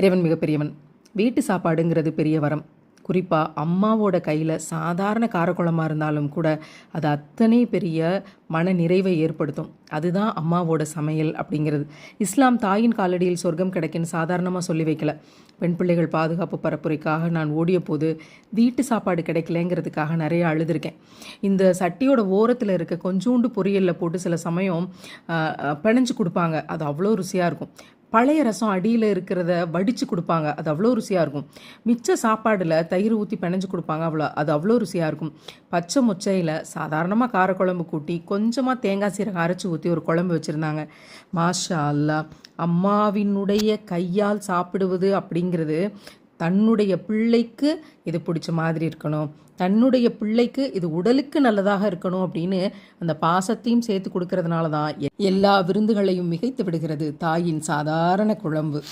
இறைவன் மிகப்பெரியவன். வீட்டு சாப்பாடுங்கிறது பெரிய வரம். குறிப்பாக அம்மாவோட கையில் சாதாரண காரக்குழம்பாக இருந்தாலும் கூட அது அத்தனை பெரிய மன நிறைவை ஏற்படுத்தும். அதுதான் அம்மாவோட சமையல் அப்படிங்கிறது. இஸ்லாம் தாயின் காலடியில் சொர்க்கம் கிடைக்குன்னு சாதாரணமாக சொல்லி வைக்கல. பெண் பிள்ளைகள் பாதுகாப்பு பரப்புரைக்காக நான் ஓடிய போது வீட்டு சாப்பாடு கிடைக்கலங்கிறதுக்காக நிறைய அழுதுருக்கேன். இந்த சட்டியோட ஓரத்தில் இருக்க கொஞ்சோண்டு பொரியலில் போட்டு சில சமயம் பிணைஞ்சு கொடுப்பாங்க. அது அவ்வளோ ருசியாக இருக்கும். பழைய ரசம் அடியில் இருக்கிறத வடித்து கொடுப்பாங்க. அது அவ்வளோ ருசியாக இருக்கும். மிச்ச சாப்பாடில் தயிர் ஊற்றி பிணைஞ்சு கொடுப்பாங்க அவ்வளோ அது அவ்வளோ ருசியாக இருக்கும். பச்சை முச்சையில் சாதாரணமாக காரக்குழம்பு கூட்டி கொஞ்சமாக தேங்காய் சீரகம் அரைச்சி ஊற்றி ஒரு குழம்பு வச்சுருந்தாங்க. மாஷா அல்லா அம்மாவினுடைய கையால் சாப்பிடுவது அப்படிங்கிறது தன்னுடைய பிள்ளைக்கு இது பிடிச்ச மாதிரி இருக்கணும். தன்னுடைய பிள்ளைக்கு இது உடலுக்கு நல்லதாக இருக்கணும் அப்படின்னு அந்த பாசத்தையும் சேர்த்து கொடுக்கறதுனால தான் எ- எல்லா விருந்துகளையும் மிகைத்து விடுகிறது தாயின் சாதாரண குழம்பு.